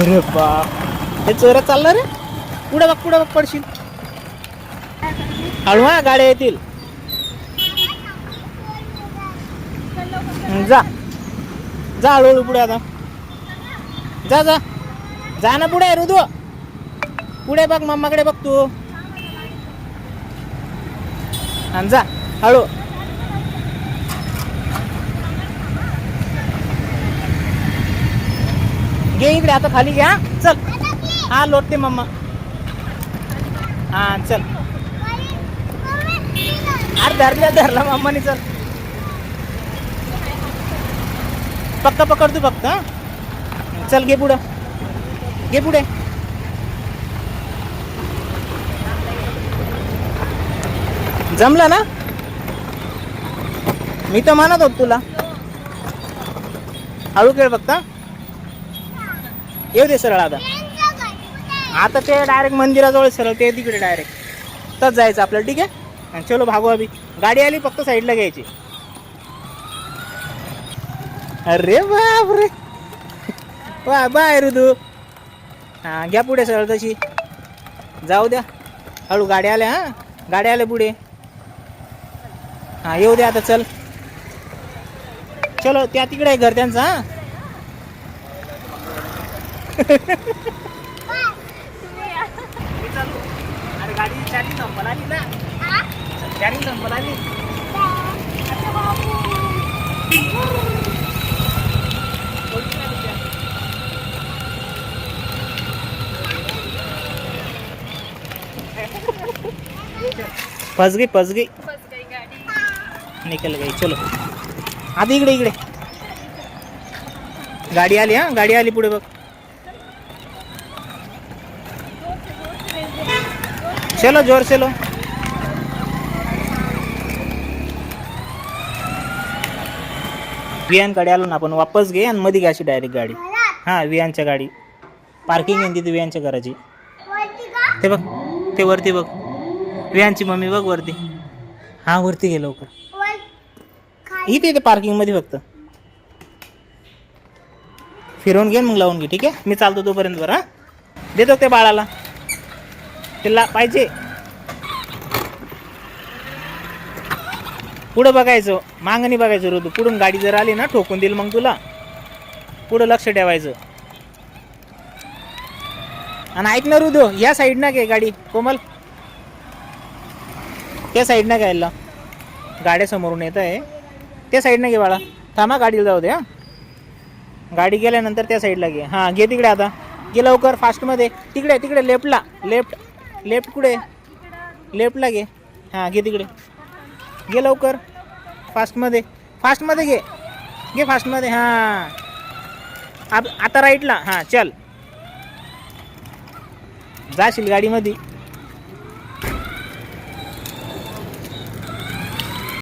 अरे बाप. हे चोऱ्या चालणार रे. पुढे बघ पुढे बघ पडशील. हळू हा गाड्या येतील. जा. जा हळूहळू पुढे आता. जा जा. जा ना पुढे रुदू. पुढे बघ मम्माकडे बघ तू. आणि जा हळू. घे इकडे आता खाली घ्या. चल. हा लोटते मम्मा. हा चल. अरे धरल्या धरला मम्माने चल. पक्क पकड तू फक्त? चल घे पुढं. घे पुढे. जमलं ना? मी तर म्हणत होत तुला. हळू खेळ फक्त हा? येऊ दे सरळ आता. आता ते डायरेक्ट मंदिराजवळ सरळ ते तिकडे डायरेक्ट तर जायचं आपल्याला ठीक आहे? आणि चलो भागू अभि गाडी आली फक्त साईडला घ्यायची. अरे बाप रे वा बाय ऋतू. हां घ्या पुढे सरळ तशी. जाऊ द्या. हळू गाड्या आल्या हां? गाड्या आल्या पुढे. हां येऊ द्या आता चल. चलो त्या तिकडे आहे घर त्यांचं हां? अरे गाडी चाली संपल आली ना. चाली संपल आली. फस गई फस गई निकल गई चलो. आधी इकडे इकडे. गाडी आली हा? गाडी आली पुढे बघ. चलो जोर चलो विहानकडे आलो ना आपण वापस घे आणि मध्ये घ्यायची डायरेक्ट गाडी. हां विहानच्या गाडी. पार्किंग आहे तिथे विहानच्या घराची. ते बघ ते वरती बघ. विहानची मम्मी बघ वरती. हां वरती गे लवकर. इथे इथे पार्किंगमध्ये फक्त. फिरवून घे मग लावून घे ठीक आहे? मी चालतो तोपर्यंत बरं हां? देतो ते बाळाला? तिला पाहिजे. पुढं बघायचं. मागणी बघायचं ऋतू पुढून गाडी जर आली ना ठोकून देईल मग तुला. पुढं लक्ष ठेवायचं. आणि ऐक ना रुदो या साईडनं घे गाडी कोमल. त्या साईडनं घ्यायला. गाड्या समोरून येत आहे. त्या साईडनं घे बाळा. थांबा गाडीला जाऊ दे हां. गाडी गेल्यानंतर त्या साईडला घे. हां घे तिकडे आता. घे लवकर फास्टमध्ये तिकडे तिकडे लेफ्टला लेफ्ट लेफ्ट कुठे? लेफ्टला घे. हां घे तिकडे. घे लवकर. फास्टमध्ये. फास्टमध्ये घे. घे फास्टमध्ये हां. आप आता राईटला हां चल. जाशील गाडीमध्ये.